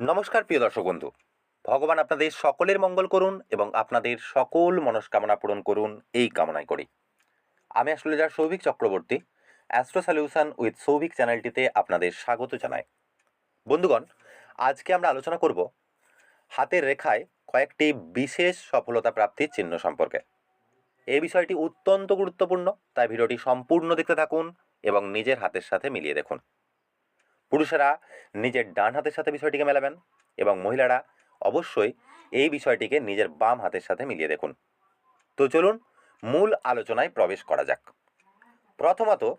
নমস্কার, প্রিয় দর্শক বন্ধু। ভগবান আপনাদের সকলের মঙ্গল করুন এবং আপনাদের সকল মনস্কামনা পূরণ করুন, এই কামনাই করি। আমি আসলে যার Souvik Chakraborty astro solution with Souvik চ্যানেলটিতে আপনাদের স্বাগত জানাই। বন্ধুগণ, আজকে আমরা আলোচনা করব হাতের রেখায় কয়েকটি বিশেষ সফলতা প্রাপ্তির চিহ্ন সম্পর্কে। এই বিষয়টি অত্যন্ত গুরুত্বপূর্ণ, তাই ভিডিওটি সম্পূর্ণ দেখতে থাকুন এবং নিজের হাতের সাথে মিলিয়ে দেখুন। পুরুষেরা নিজের ডান হাতের সাথে বিষয়টিকে মেলাবেন এবং মহিলারা অবশ্যই এই বিষয়টিকে নিজের বাম হাতের সাথে মিলিয়ে দেখুন। তো চলুন মূল আলোচনায় প্রবেশ করা যাক। প্রথমত,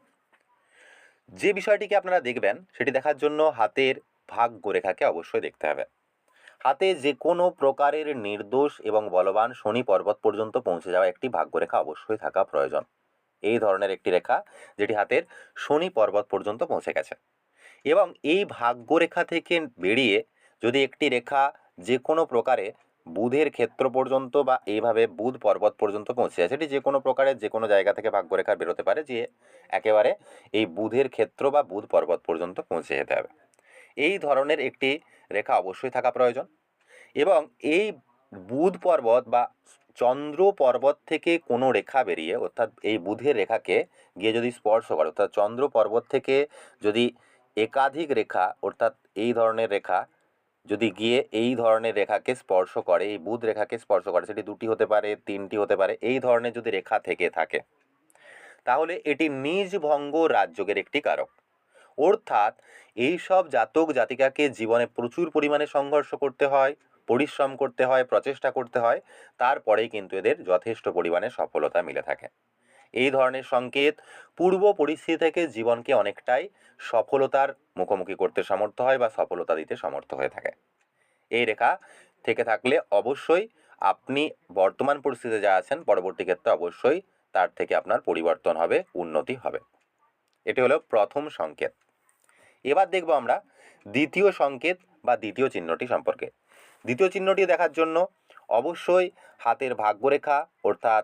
যে বিষয়টিকে আপনারা দেখবেন, সেটি দেখার জন্য হাতের ভাগ্যরেখাকে অবশ্যই দেখতে হবে। হাতে যে কোনো প্রকারের নির্দোষ এবং বলবান শনি পর্বত পর্যন্ত পৌঁছে যাওয়া একটি ভাগ্যরেখা অবশ্যই থাকা প্রয়োজন। এই ধরনের একটি রেখা যেটি হাতের শনি পর্বত পর্যন্ত পৌঁছে গেছে। এবং এই ভাগ্যরেখা থেকে বেরিয়ে যদি একটি রেখা যে কোনো প্রকারে বুধের ক্ষেত্র পর্যন্ত বা এইভাবে বুধ পর্বত পর্যন্ত পৌঁছে যায়, সেটি যে কোনো প্রকারের যে কোনো জায়গা থেকে ভাগ্যরেখা বেরোতে পারে, যে একেবারে এই বুধের ক্ষেত্র বা বুধ পর্বত পর্যন্ত পৌঁছে যেতে হবে। এই ধরনের একটি রেখা অবশ্যই থাকা প্রয়োজন এবং এই বুধ পর্বত বা চন্দ্র পর্বত থেকে কোনো রেখা বেরিয়ে, অর্থাৎ এই বুধের রেখাকে গিয়ে যদি স্পর্শ করে, অর্থাৎ চন্দ্র পর্বত থেকে যদি একাধিক রেখা, অর্থাৎ এই ধরনের রেখা যদি গিয়ে এই ধরনের রেখাকে স্পর্শ করে, এই বুধ রেখাকে স্পর্শ করে, সেটি দুটি হতে পারে, তিনটি হতে পারে, এই ধরনের যদি রেখা থেকে থাকে, তাহলে এটি নিজ ভঙ্গ রাজযোগের একটি কারক। অর্থাৎ এই সব জাতক জাতিকাকে জীবনে প্রচুর পরিমাণে সংঘর্ষ করতে হয়, পরিশ্রম করতে হয়, প্রচেষ্টা করতে হয়, তারপরেই কিন্তু এদের যথেষ্ট পরিমাণে সফলতা মিলে থাকে। এই ধরনের সংকেত পূর্ব পরিস্থিতি থেকে জীবনকে অনেকটাই সফলতার মুখোমুখি করতে সমর্থ হয় বা সফলতা দিতে সমর্থ হয়ে থাকে। এই রেখা থেকে থাকলে অবশ্যই আপনি বর্তমান পরিস্থিতিতে যা আছেন, পরবর্তী ক্ষেত্রে অবশ্যই তার থেকে আপনার পরিবর্তন হবে, উন্নতি হবে। এটি হলো প্রথম সংকেত। এবার দেখব আমরা দ্বিতীয় সংকেত বা দ্বিতীয় চিহ্নটি সম্পর্কে। দ্বিতীয় চিহ্নটি দেখার জন্য অবশ্যই হাতের ভাগ্যরেখা অর্থাৎ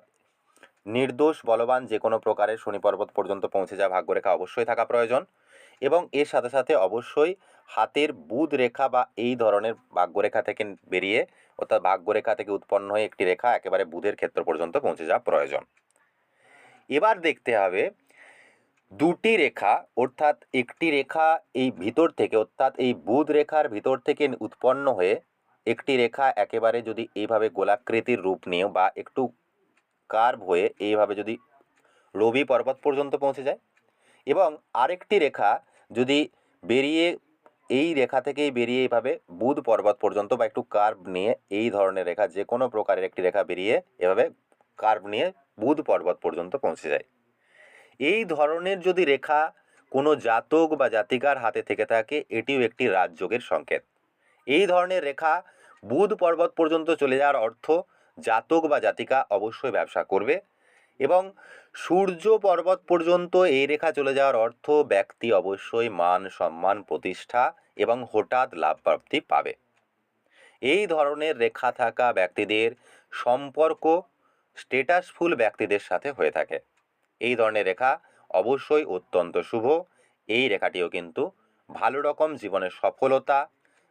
নির্দোষ, বলবান যে কোনো প্রকারের শনি পর্বত পর্যন্ত পৌঁছে যাওয়া ভাগ্যরেখা অবশ্যই থাকা প্রয়োজন এবং এর সাথে সাথে অবশ্যই হাতের বুধ রেখা বা এই ধরনের ভাগ্যরেখা থেকে বেরিয়ে অর্থাৎ ভাগ্যরেখা থেকে উৎপন্ন হয়ে একটি রেখা একেবারে বুধের ক্ষেত্র পর্যন্ত পৌঁছে যাওয়া প্রয়োজন। এবার দেখতে হবে দুটি রেখা, অর্থাৎ একটি রেখা এই ভিতর থেকে, অর্থাৎ এই বুধ রেখার ভিতর থেকে উৎপন্ন হয়ে একটি রেখা একেবারে যদি এইভাবে গোলাকৃতির রূপ নিয়ে বা একটু কার্ভ হয়ে এইভাবে যদি রবি পর্বত পর্যন্ত পৌঁছে যায় এবং আরেকটি রেখা যদি বেরিয়ে এই রেখা থেকেই বেরিয়ে এইভাবে বুধ পর্বত পর্যন্ত বা একটু কার্ভ নিয়ে এই ধরনের রেখা, যে কোনো প্রকারের একটি রেখা বেরিয়ে এভাবে কার্ভ নিয়ে বুধ পর্বত পর্যন্ত পৌঁছে যায়। এই ধরনের যদি রেখা কোনো জাতক বা জাতিকার হাতে থেকে থাকে, এটিও একটি রাজযোগের সংকেত। এই ধরনের রেখা বুধ পর্বত পর্যন্ত চলে যাওয়ার অর্থ জাতক বা জাতিকা অবশ্যই ব্যবসা করবে এবং সূর্য পর্বত পর্যন্ত এই রেখা চলে যাওয়ার অর্থ ব্যক্তি অবশ্যই মান, সম্মান, প্রতিষ্ঠা এবং হঠাৎ লাভ প্রাপ্তি পাবে। এই ধরনের রেখা থাকা ব্যক্তিদের সম্পর্ক স্টেটাসফুল ব্যক্তিদের সাথে হয়ে থাকে। এই ধরনের রেখা অবশ্যই অত্যন্ত শুভ। এই রেখাটিও কিন্তু ভালো রকম জীবনের সফলতা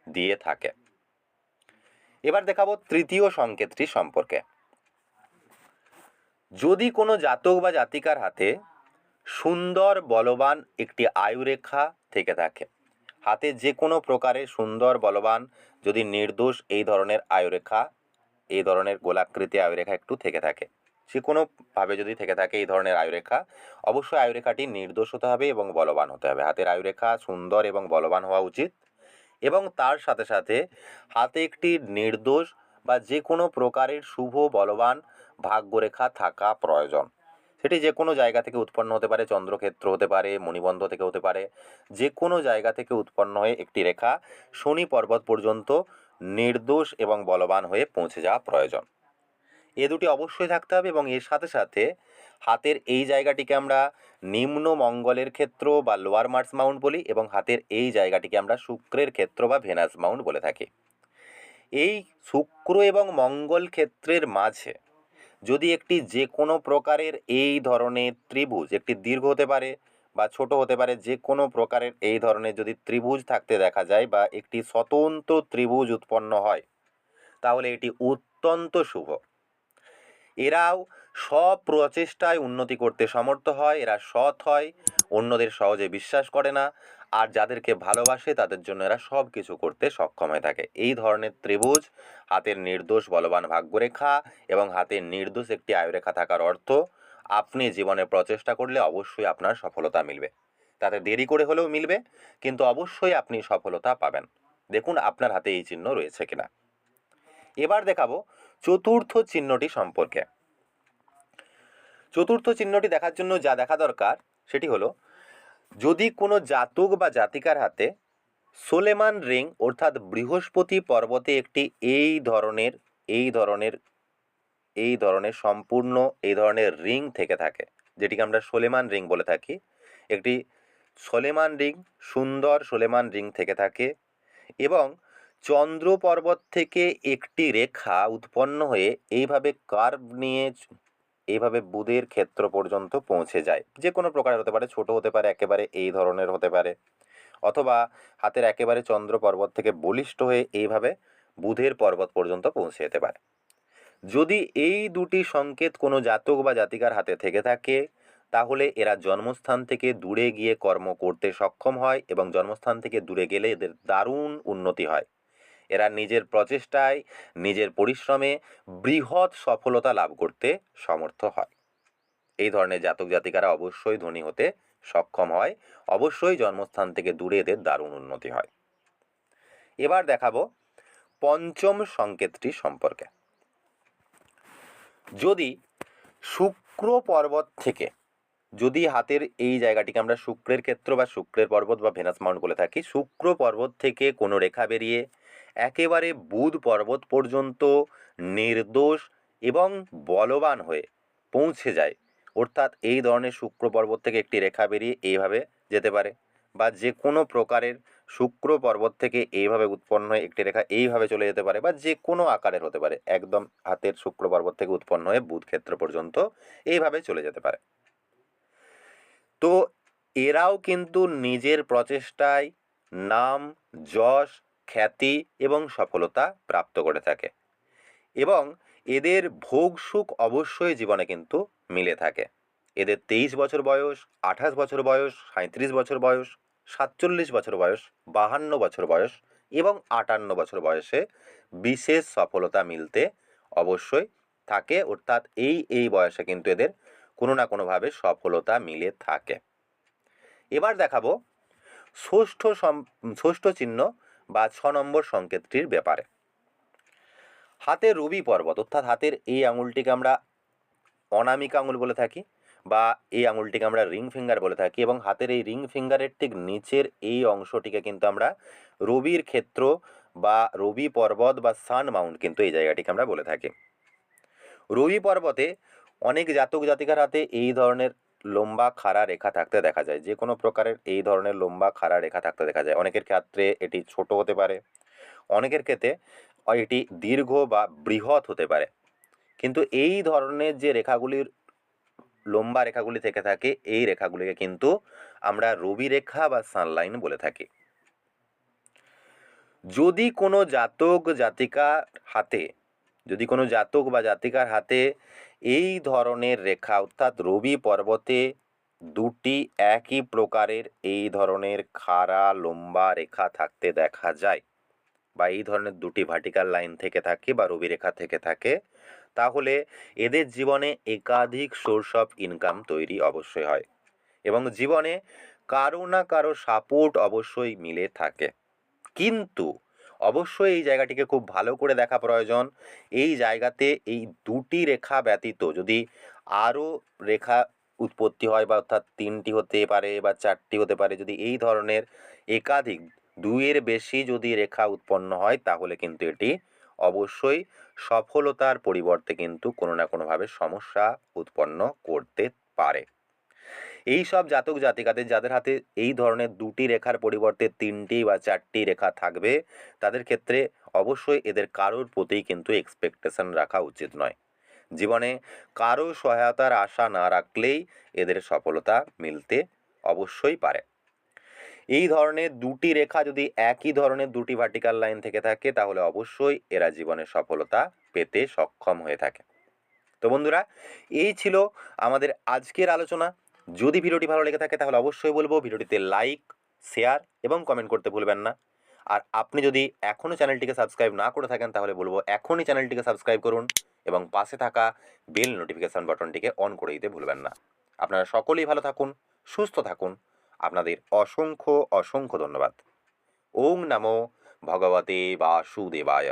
দিয়ে থাকে। এবার দেখাবো তৃতীয় সংকেতটি সম্পর্কে। যদি কোনো জাতক বা জাতিকার হাতে সুন্দর বলবান একটি আয়ুরেখা থেকে থাকে, হাতে যে কোনো প্রকারের সুন্দর বলবান যদি নির্দোষ এই ধরনের আয়ুরেখা, এই ধরনের গোলাকৃতি আয়ুরেখা একটু থেকে থাকে, যে কোনোভাবে যদি থেকে থাকে এই ধরনের আয়ুরেখা, অবশ্যই আয়ুরেখাটি নির্দোষ হতে হবে এবং বলবান হতে হবে। হাতের আয়ুরেখা সুন্দর এবং বলবান হওয়া উচিত। এবং তার সাথে সাথে হাতে একটি নির্দোষ বা যে কোনো প্রকারের শুভ বলবান ভাগ্যরেখা থাকা প্রয়োজন। সেটি যে কোনো জায়গা থেকে উৎপন্ন হতে পারে, চন্দ্রক্ষেত্র হতে পারে, মণিবন্ধ থেকে হতে পারে যে কোনো জায়গা থেকে উৎপন্ন হয়ে একটি রেখা শনি পর্বত পর্যন্ত নির্দোষ এবং বলবান হয়ে পৌঁছে যাওয়া প্রয়োজন। এ দুটি অবশ্যই থাকতে হবে এবং এর সাথে সাথে হাতের এই জায়গাটিকে আমরা নিম্ন মঙ্গলের ক্ষেত্র বা লোয়ার মার্স মাউন্ট বলি এবং হাতের এই জায়গাটিকে আমরা শুক্রের ক্ষেত্র বা ভেনাস মাউন্ট বলে থাকি। এই শুক্র এবং মঙ্গল ক্ষেত্রের মাঝে যদি একটি যে কোনো প্রকারের এই ধরনের ত্রিভুজ, একটি দীর্ঘ হতে পারে বা ছোট হতে পারে যে কোনো প্রকারের এই ধরনের যদি ত্রিভুজ থাকতে দেখা যায় বা একটি স্বতন্ত্র ত্রিভুজ উৎপন্ন হয়, তাহলে এটি অত্যন্ত শুভ। এরাও সব প্রচেষ্টায় উন্নতি করতে সমর্থ হয়, এরা সৎ হয়, অন্যদের সহজে বিশ্বাস করে না, আর যাদেরকে ভালোবাসে তাদের জন্য এরা সব কিছু করতে সক্ষম হয়ে থাকে। এই ধরনের ত্রিভুজ হাতের নির্দোষ বলবান ভাগ্যরেখা এবং হাতের নির্দোষ একটি আয়ুরেখা থাকার অর্থ আপনি জীবনে প্রচেষ্টা করলে অবশ্যই আপনার সফলতা মিলবে। তাতে দেরি করে হলেও মিলবে, কিন্তু অবশ্যই আপনি সফলতা পাবেন। দেখুন আপনার হাতে এই চিহ্ন রয়েছে কিনা। এবার দেখাবো চতুর্থ চিহ্নটি সম্পর্কে। চতুর্থ চিহ্নটি দেখার জন্য যা দেখা দরকার সেটি হলো, যদি কোনো জাতক বা জাতিকার হাতে সোলেমান রিং অর্থাৎ বৃহস্পতি পর্বতে একটি এই ধরনের এই ধরনের এই ধরনের সম্পূর্ণ, এই ধরনের রিং থেকে থাকে, যেটিকে আমরা সোলেমান রিং বলে থাকি, একটি সোলেমান রিং, সুন্দর সোলেমান রিং থেকে থাকে এবং চন্দ্র পর্বত থেকে একটি রেখা উৎপন্ন হয়ে এইভাবে কার্ভ নিয়ে এইভাবে বুধের ক্ষেত্র পর্যন্ত পৌঁছে যায়। যে কোনো প্রকারের হতে পারে, ছোট হতে পারে, একেবারে এই ধরনের হতে পারে। অথবা হাতের একেবারে চন্দ্র পর্বত থেকে বলিষ্ঠ হয়ে এইভাবে বুধের পর্বত পর্যন্ত পৌঁছে যেতে পারে। যদি এই দুটি সংকেত কোনো জাতক বা জাতিকার হাতে থেকে থাকে, তাহলে এরা জন্মস্থান থেকে দূরে গিয়ে কর্ম করতে সক্ষম হয় এবং জন্মস্থান থেকে দূরে গেলে এদের দারুণ উন্নতি হয়। এরা নিজের প্রচেষ্টায়, নিজের পরিশ্রমে বৃহৎ সফলতা লাভ করতে সমর্থ হয়। এই ধরনের জাতক জাতিকারা অবশ্যই ধনী হতে সক্ষম হয়, অবশ্যই জন্মস্থান থেকে দূরে এদের দারুণ উন্নতি হয়। এবার দেখাবো পঞ্চম সংকেতটি সম্পর্কে। যদি শুক্র পর্বত থেকে, যদি হাতের এই জায়গাটিকে আমরা শুক্রের ক্ষেত্র বা শুক্রের পর্বত বা ভেনাস মাউন্ট বলে থাকি, শুক্র পর্বত থেকে কোনো রেখা বেরিয়ে একেবারে বুধ পর্বত পর্যন্ত নির্দোষ এবং বলবান হয়ে পৌঁছে যায়। অর্থাৎ এই ধরনের শুক্র পর্বত থেকে একটি রেখা বেরিয়ে এইভাবে যেতে পারে বা যে কোনো প্রকারের শুক্র পর্বত থেকে এইভাবে উৎপন্ন হয়ে একটি রেখা এইভাবে চলে যেতে পারে বা যে কোনো আকারের হতে পারে। একদম হাতের শুক্র পর্বত থেকে উৎপন্ন হয়ে বুধ ক্ষেত্র পর্যন্ত এইভাবে চলে যেতে পারে। তো এরাও কিন্তু নিজের প্রচেষ্টায় নাম, যশ খ্যাতি এবং সফলতা প্রাপ্ত করে থাকে। এবং এদের ভোগ সুখ অবশ্যই জীবনে কিন্তু মিলে থাকে। এদের তেইশ বছর বয়স, আঠাশ বছর বয়স সাঁত্রিশ বছর বয়স, সাতচল্লিশ বছর বয়স, বাহান্ন বছর বয়স এবং আটান্ন বছর বয়সে বিশেষ সফলতা মিলতে অবশ্যই থাকে। অর্থাৎ এই এই বয়সে কিন্তু এদের কোনো না কোনোভাবে সফলতা মিলে থাকে। এবার দেখাবো ষষ্ঠ ষষ্ঠ চিহ্ন বা ছ নম্বর সংকেতটির ব্যাপারে। হাতের রবি পর্বত, অর্থাৎ হাতের এই আঙুলটিকে আমরা অনামিকা আঙুল বলে থাকি বা এই আঙুলটিকে আমরা রিং ফিঙ্গার বলে থাকি এবং হাতের এই রিং ফিঙ্গারের ঠিক নিচের এই অংশটিকে কিন্তু আমরা রবির ক্ষেত্র বা রবি পর্বত বা সান মাউন্ট কিন্তু এই জায়গাটিকে আমরা বলে থাকি। রবি পর্বতে অনেক জাতক জাতিকার হাতে এই ধরনের লম্বা খাড়া রেখা থাকতে দেখা যায়। যে কোনো প্রকারের এই ধরনের লম্বা খাড়া রেখা থাকতে দেখা যায়। অনেকের ক্ষেত্রে এটি ছোট হতে পারে, অনেকের ক্ষেত্রে এটি দীর্ঘ বা বৃহৎ হতে পারে। কিন্তু এই ধরনের যে রেখাগুলির লম্বা রেখাগুলি থেকে থাকে, এই রেখাগুলিকে কিন্তু আমরা রবি রেখা বা সানলাইন বলে থাকি। যদি কোনো জাতক জাতিকার হাতে, যদি কোনো জাতক বা জাতিকার হাতে এই ধরনের রেখা অর্থাৎ রবি পর্বতে দুটি একই প্রকারের এই ধরনের খাড়া লম্বা রেখা থাকতে দেখা যায় বা এই ধরনের দুটি ভার্টিক্যাল লাইন থেকে থাকে বা রবি রেখা থেকে থাকে, তাহলে এদের জীবনে একাধিক সোর্স অফ ইনকাম তৈরি অবশ্যই হয় এবং জীবনে কারও না কারও সাপোর্ট অবশ্যই মিলে থাকে। কিন্তু অবশ্যই এই জায়গাটিকে খুব ভালো করে দেখা প্রয়োজন। এই জায়গাতে এই দুটি রেখা ব্যতীত যদি আরও রেখা উৎপত্তি হয় বা অর্থাৎ তিনটি হতে পারে বা চারটি হতে পারে, যদি এই ধরনের একাধিক দুইয়ের বেশি যদি রেখা উৎপন্ন হয়, তাহলে কিন্তু এটি অবশ্যই সফলতার পরিবর্তে কিন্তু কোনো না কোনোভাবে সমস্যা উৎপন্ন করতে পারে। এই সব জাতক জাতিকাদের যাদের হাতে এই ধরনের দুটি রেখার পরিবর্তে তিনটি বা চারটি রেখা থাকবে, তাদের ক্ষেত্রে অবশ্যই এদের কারোর প্রতি কিন্তু এক্সপেকটেশন রাখা উচিত নয়। জীবনে কারও সহায়তার আশা না রাখলেই এদের সফলতা মিলতে অবশ্যই পারে। এই ধরনের দুটি রেখা যদি একই ধরনের দুটি ভার্টিক্যাল লাইন থেকে থাকে, তাহলে অবশ্যই এরা জীবনে সফলতা পেতে সক্ষম হয়ে থাকে। তো বন্ধুরা, এই ছিল আমাদের আজকের আলোচনা। যদি ভিডিওটি ভালো লেগে থাকে তাহলে অবশ্যই বলব ভিডিওটিতে লাইক, শেয়ার এবং কমেন্ট করতে ভুলবেন না। আর আপনি যদি এখনও চ্যানেলটিকে সাবস্ক্রাইব না করে থাকেন তাহলে বলব এখনই চ্যানেলটিকে সাবস্ক্রাইব করুন এবং পাশে থাকা বেল নোটিফিকেশন বাটনটিকে অন করে দিতে ভুলবেন না। আপনারা সকলেই ভালো থাকুন, সুস্থ থাকুন। আপনাদের অসংখ্য অসংখ্য ধন্যবাদ। ওং নমো ভগবতে বাসুদেবায়।